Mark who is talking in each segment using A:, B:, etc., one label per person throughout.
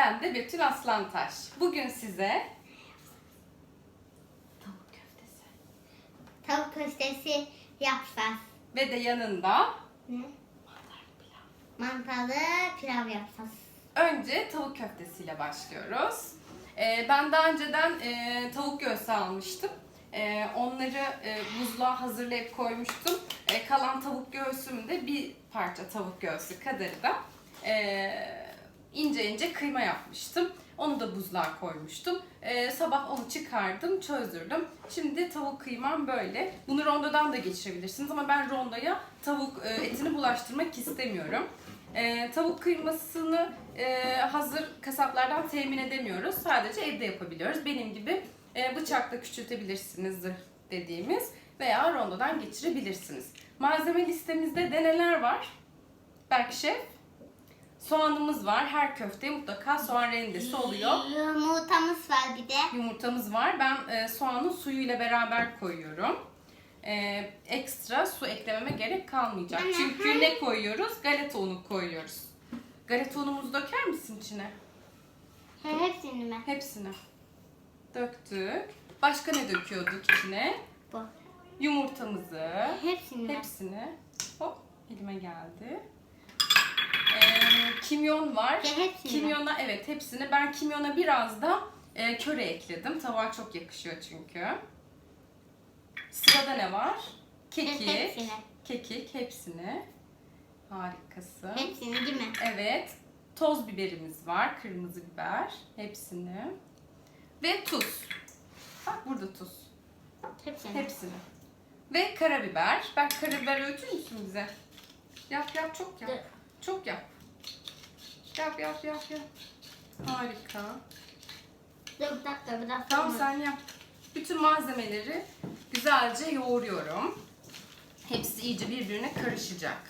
A: Ben de Betül Aslantaş. Bugün size tavuk köftesi
B: Tavuk köftesi yapacağız.
A: ve de yanında
B: Ne?
A: mantarlı pilav.
B: Mantarlı pilav yapacağız.
A: Önce tavuk köftesiyle başlıyoruz. Ee, ben daha önceden e, tavuk göğsü almıştım. E, onları e, buzluğa hazırlayıp koymuştum. E, kalan tavuk göğsümü de bir parça tavuk göğsü kadarı da e, ince ince kıyma yapmıştım. Onu da buzluğa koymuştum. E, sabah onu çıkardım, çözdürdüm. Şimdi tavuk kıymam böyle. Bunu rondodan da geçirebilirsiniz ama ben rondoya tavuk e, etini bulaştırmak istemiyorum. E, tavuk kıymasını e, hazır kasaplardan temin edemiyoruz. Sadece evde yapabiliyoruz. Benim gibi e, bıçakla küçültebilirsiniz zırh dediğimiz veya rondodan geçirebilirsiniz. Malzeme listemizde de neler var? Berk Şef. Soğanımız var. Her köfteye mutlaka soğan rendesi oluyor.
B: Yumurtamız var bir de.
A: Yumurtamız var. Ben e, soğanın suyuyla beraber koyuyorum. E, ekstra su eklememe gerek kalmayacak.
B: Anne,
A: Çünkü ne koyuyoruz? Galeta unu koyuyoruz. Galeta unumuzu döker misin içine?
B: He, hepsini mi?
A: Hepsini. Döktük. Başka ne döküyorduk içine?
B: Bu.
A: Yumurtamızı.
B: Hepsini mi?
A: Hepsini. Hop elime geldi. Kimyon var.
B: Ya hepsini?
A: Kimyona evet hepsini. Ben kimyona biraz da e, köre ekledim. Tavuğa çok yakışıyor çünkü. Sırada ne var? Kekik.
B: Hepsini.
A: Kekik hepsini. Harikasın.
B: Hepsini değil mi?
A: Evet. Toz biberimiz var. Kırmızı biber. Hepsini. Ve tuz. Bak burada tuz.
B: Hepsini.
A: Hepsini. Ve karabiber. Ben karabiber öğütür müsün bize? Yap yap çok yap. Çok yap. Yap yap yap yap. Harika.
B: Dur bir dakika biraz
A: Tamam sen yap. Bütün malzemeleri güzelce yoğuruyorum. Hepsi iyice birbirine karışacak.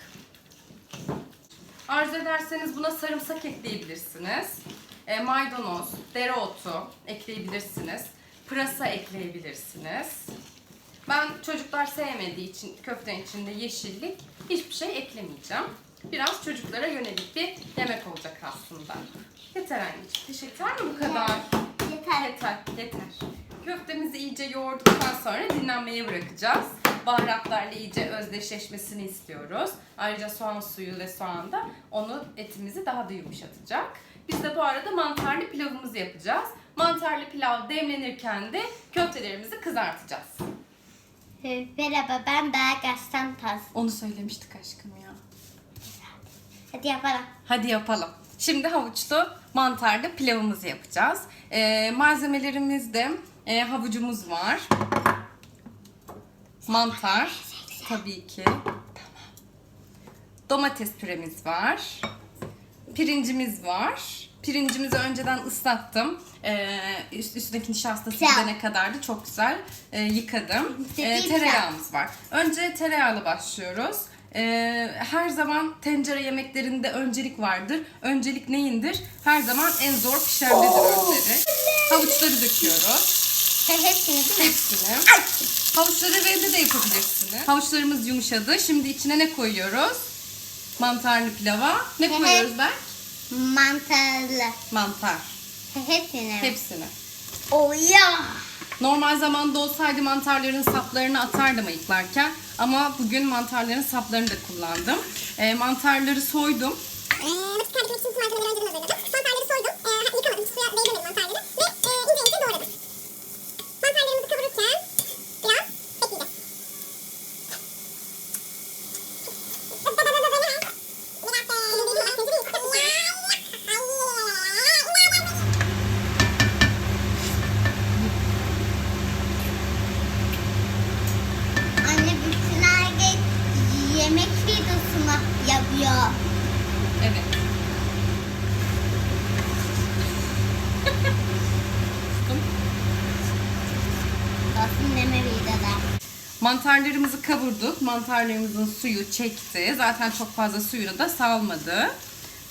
A: Arzu ederseniz buna sarımsak ekleyebilirsiniz. E, maydanoz, dereotu ekleyebilirsiniz. Pırasa ekleyebilirsiniz. Ben çocuklar sevmediği için köftenin içinde yeşillik hiçbir şey eklemeyeceğim. Biraz çocuklara yönelik bir yemek olacak aslında. Yeter anneciğim. Teşekkür mi bu kadar?
B: Yeter.
A: Yeter, yeter. Köftemizi iyice yoğurduktan sonra dinlenmeye bırakacağız. Baharatlarla iyice özdeşleşmesini istiyoruz. Ayrıca soğan suyu ve soğan da onu etimizi daha da yumuşatacak. Biz de bu arada mantarlı pilavımızı yapacağız. Mantarlı pilav demlenirken de köftelerimizi kızartacağız.
B: Ee, Merhaba ben Berk Aslan Taz.
A: Onu söylemiştik aşkım ya.
B: Hadi yapalım.
A: Hadi yapalım. Şimdi havuçlu mantarlı pilavımızı yapacağız. Ee, malzemelerimizde e, havucumuz var. Mantar tabii ki. Domates püremiz var. Pirincimiz var. Pirincimizi önceden ıslattım. Ee, üst, üstündeki nişastası
B: Güzel.
A: gidene kadar da çok güzel e, yıkadım. Ee, tereyağımız var. Önce tereyağlı başlıyoruz. Ee, her zaman tencere yemeklerinde öncelik vardır. Öncelik neyindir? Her zaman en zor pişendedir öncelik. Havuçları döküyoruz.
B: He, hepsini değil mi?
A: Hepsini. Havuçları rende de yapabilirsiniz. Havuçlarımız yumuşadı. Şimdi içine ne koyuyoruz? Mantarlı pilava. Ne koyuyoruz ben?
B: Mantarlı.
A: Mantar.
B: He, hepsini mi?
A: Hepsini.
B: Oh ya.
A: Normal zamanda olsaydı mantarların saplarını atardım ayıklarken. Ama bugün mantarların saplarını da kullandım. Ee, mantarları soydum.
C: Eee, vakit kaybetmek için malzemeleri önceden hazırladım. Mantarları soydum. Eee, yıkamadım. Suya değdirmedim mantarları. Ve eee, ince ince doğradım. Mantarlarımızı kavururken biraz bekleyeceğiz.
B: Anne bütün herkes yemek videosunu yapıyor.
A: Evet.
B: Nasıl neme videoda?
A: Mantarlarımızı kavurduk. Mantarlarımızın suyu çekti. Zaten çok fazla suyunu da salmadı.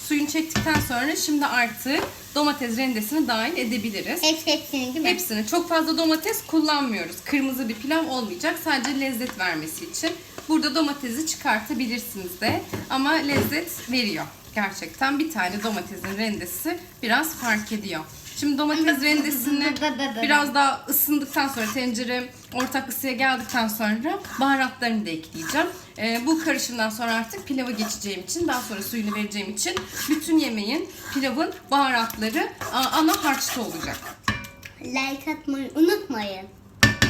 A: Suyunu çektikten sonra şimdi artık domates rendesini dahil edebiliriz.
B: Hepsi hepsini değil mi?
A: Hepsini. Çok fazla domates kullanmıyoruz. Kırmızı bir pilav olmayacak. Sadece lezzet vermesi için. Burada domatesi çıkartabilirsiniz de. Ama lezzet veriyor. Gerçekten bir tane domatesin rendesi biraz fark ediyor. Şimdi domates rendesini biraz daha ısındıktan sonra tencere ortak ısıya geldikten sonra baharatlarını da ekleyeceğim. Ee, bu karışımdan sonra artık pilava geçeceğim için daha sonra suyunu vereceğim için bütün yemeğin pilavın baharatları ana harçta olacak.
B: Like atmayı unutmayın.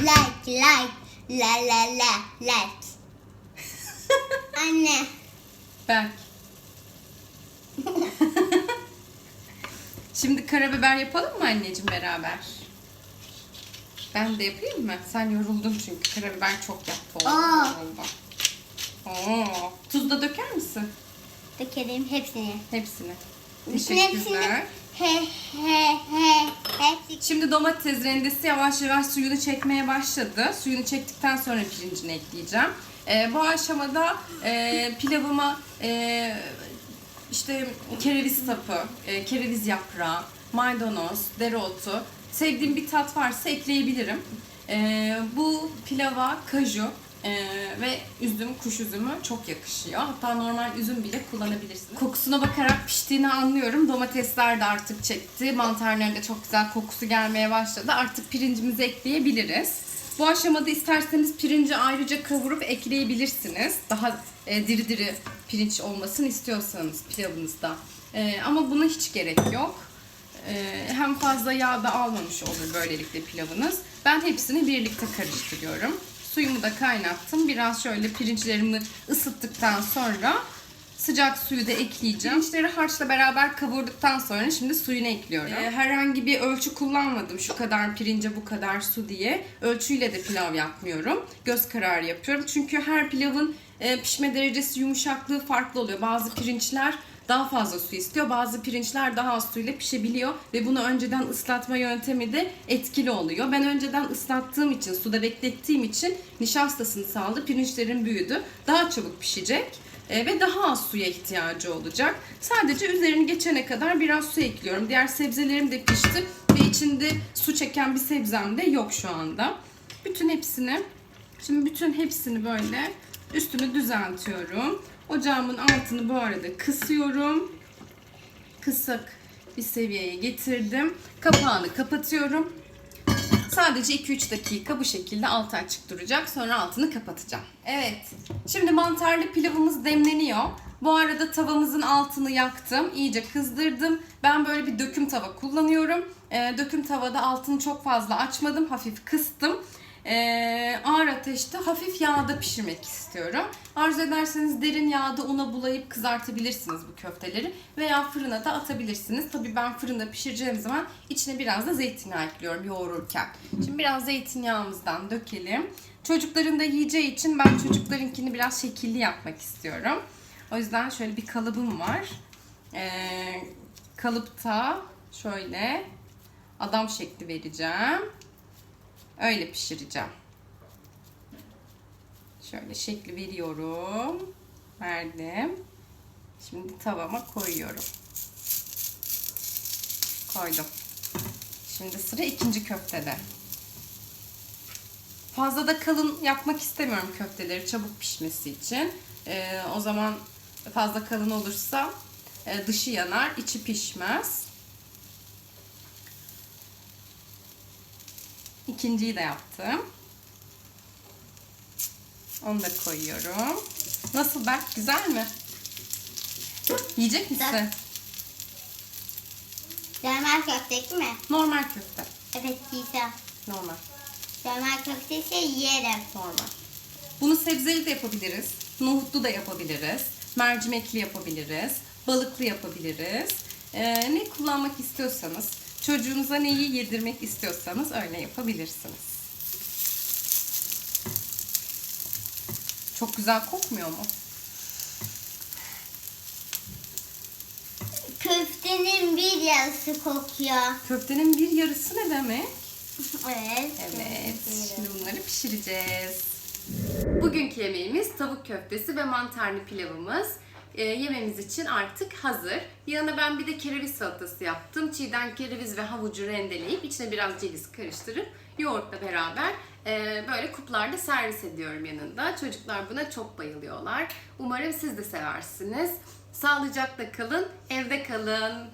B: Like, like, la la la, like. Anne.
A: Berk. Şimdi karabiber yapalım mı anneciğim beraber? Ben de yapayım mı? Sen yoruldun çünkü karabiber çok yaptı. oldu. Oo. Tuz da döker misin?
B: Dökelim hepsini.
A: Hepsini.
B: Bütün hepsini.
A: Teşekkürler.
B: He he he. Hepsi.
A: Şimdi domates rendesi yavaş yavaş suyunu çekmeye başladı. Suyunu çektikten sonra pirincini ekleyeceğim. Ee, bu aşamada e, pilavıma e, işte kereviz sapı, e, kereviz yaprağı, maydanoz, dereotu, sevdiğim bir tat varsa ekleyebilirim. E, bu pilava kaju e, ve üzüm, kuş üzümü çok yakışıyor. Hatta normal üzüm bile kullanabilirsiniz. Kokusuna bakarak piştiğini anlıyorum. Domatesler de artık çekti. Mantarların da çok güzel kokusu gelmeye başladı. Artık pirincimizi ekleyebiliriz. Bu aşamada isterseniz pirinci ayrıca kavurup ekleyebilirsiniz. Daha e, diri diri pirinç olmasını istiyorsanız pilavınızda. E, ama buna hiç gerek yok. E, hem fazla yağ da almamış olur böylelikle pilavınız. Ben hepsini birlikte karıştırıyorum. Suyumu da kaynattım. Biraz şöyle pirinçlerimi ısıttıktan sonra sıcak suyu da ekleyeceğim. Pirinçleri harçla beraber kavurduktan sonra şimdi suyunu ekliyorum. Ee, herhangi bir ölçü kullanmadım. Şu kadar pirince bu kadar su diye. Ölçüyle de pilav yapmıyorum. Göz kararı yapıyorum. Çünkü her pilavın e, pişme derecesi, yumuşaklığı farklı oluyor. Bazı pirinçler daha fazla su istiyor. Bazı pirinçler daha az suyla pişebiliyor ve bunu önceden ıslatma yöntemi de etkili oluyor. Ben önceden ıslattığım için, suda beklettiğim için nişastasını sağladı. Pirinçlerin büyüdü. Daha çabuk pişecek ve daha az suya ihtiyacı olacak. Sadece üzerini geçene kadar biraz su ekliyorum. Diğer sebzelerim de pişti ve içinde su çeken bir sebzem de yok şu anda. Bütün hepsini, şimdi bütün hepsini böyle üstünü düzeltiyorum. Ocağımın altını bu arada kısıyorum. Kısık bir seviyeye getirdim. Kapağını kapatıyorum. Sadece 2-3 dakika bu şekilde altı açık duracak. Sonra altını kapatacağım. Evet. Şimdi mantarlı pilavımız demleniyor. Bu arada tavamızın altını yaktım. iyice kızdırdım. Ben böyle bir döküm tava kullanıyorum. Ee, döküm tavada altını çok fazla açmadım. Hafif kıstım. Ee, ağır ateşte hafif yağda pişirmek istiyorum. Arzu ederseniz derin yağda una bulayıp kızartabilirsiniz bu köfteleri veya fırına da atabilirsiniz. Tabii ben fırında pişireceğim zaman içine biraz da zeytinyağı ekliyorum yoğururken. Şimdi biraz zeytinyağımızdan dökelim. Çocukların da yiyeceği için ben çocuklarınkini biraz şekilli yapmak istiyorum. O yüzden şöyle bir kalıbım var. Ee, kalıpta şöyle adam şekli vereceğim. Öyle pişireceğim. Şöyle şekli veriyorum. Verdim. Şimdi tavama koyuyorum. Koydum. Şimdi sıra ikinci köftede. Fazla da kalın yapmak istemiyorum köfteleri çabuk pişmesi için. Ee, o zaman fazla kalın olursa e, dışı yanar, içi pişmez. İkinciyi de yaptım. Onu da koyuyorum. Nasıl Berk? Güzel mi? Yiyecek misin?
B: Normal köfte değil mi?
A: Normal köfte.
B: Evet güzel.
A: Normal.
B: Normal köfte ise yerim.
A: Normal. Bunu sebzeli de yapabiliriz. Nohutlu da yapabiliriz. Mercimekli yapabiliriz. Balıklı yapabiliriz. Ee, ne kullanmak istiyorsanız, çocuğunuza neyi yedirmek istiyorsanız öyle yapabilirsiniz. Çok güzel kokmuyor mu?
B: Köftenin bir yarısı kokuyor.
A: Köftenin bir yarısı ne demek?
B: Evet.
A: Evet, şimdi bunları pişireceğiz. Bugünkü yemeğimiz tavuk köftesi ve mantarlı pilavımız. Ee, yememiz için artık hazır. Yanına ben bir de kereviz salatası yaptım. Çiğden kereviz ve havucu rendeleyip içine biraz ceviz karıştırıp yoğurtla beraber e, böyle kuplarda servis ediyorum yanında. Çocuklar buna çok bayılıyorlar. Umarım siz de seversiniz. Sağlıcakla kalın, evde kalın.